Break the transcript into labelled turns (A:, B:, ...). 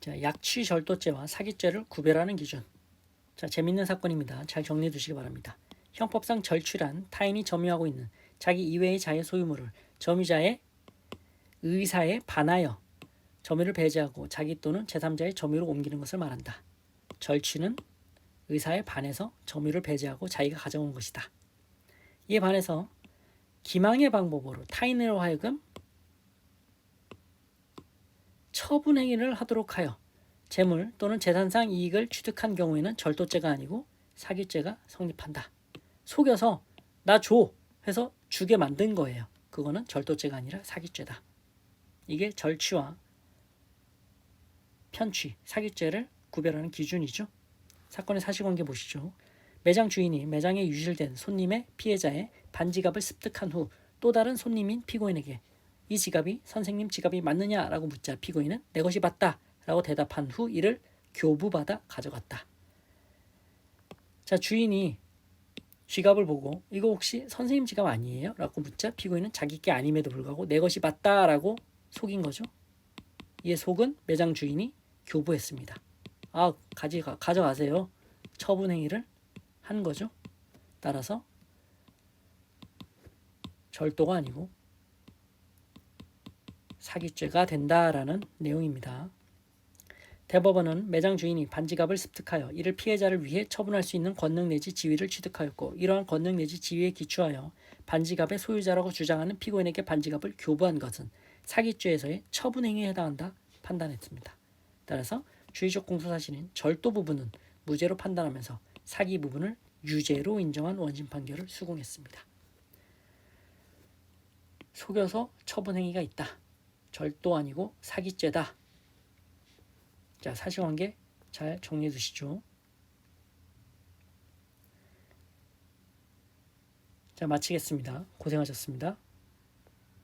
A: 자, 약취 절도죄와 사기죄를 구별하는 기준. 자, 재밌는 사건입니다. 잘 정리해 두시기 바랍니다. 형법상 절취란 타인이 점유하고 있는 자기 이외의 자의 소유물을 점유자의 의사에 반하여 점유를 배제하고 자기 또는 제3자의 점유로 옮기는 것을 말한다. 절취는 의사에 반해서 점유를 배제하고 자기가 가져온 것이다. 이에 반해서 기망의 방법으로 타인으로 하여금 처분 행위를 하도록 하여 재물 또는 재산상 이익을 취득한 경우에는 절도죄가 아니고 사기죄가 성립한다. 속여서 나 줘 해서 주게 만든 거예요. 그거는 절도죄가 아니라 사기죄다. 이게 절취와 편취, 사기죄를 구별하는 기준이죠. 사건의 사실관계 보시죠. 매장 주인이 매장에 유실된 손님의 피해자의 반지갑을 습득한 후 또 다른 손님인 피고인에게 이 지갑이 선생님 지갑이 맞느냐라고 묻자 피고인은 내 것이 맞다라고 대답한 후 이를 교부받아 가져갔다. 자 주인이 지갑을 보고 이거 혹시 선생님 지갑 아니에요? 라고 묻자 피고인은 자기 게 아님에도 불구하고 내 것이 맞다라고 속인 거죠. 이에 속은 매장 주인이 교부했습니다. 아 가져가 가져가세요. 처분 행위를 한 거죠. 따라서 절도가 아니고 사기죄가 된다라는 내용입니다. 대법원은 매장 주인이 반지갑을 습득하여 이를 피해자를 위해 처분할 수 있는 권능 내지 지위를 취득하였고 이러한 권능 내지 지위에 기초하여 반지갑의 소유자라고 주장하는 피고인에게 반지갑을 교부한 것은 사기죄에서의 처분 행위에 해당한다 판단했습니다. 따라서 주의적 공소사실인 절도 부분은 무죄로 판단하면서 사기 부분을 유죄로 인정한 원심 판결을 수긍했습니다. 속여서 처분 행위가 있다. 절도 아니고 사기죄다. 자, 사실관계 잘 정리해 두시죠. 자, 마치겠습니다. 고생하셨습니다.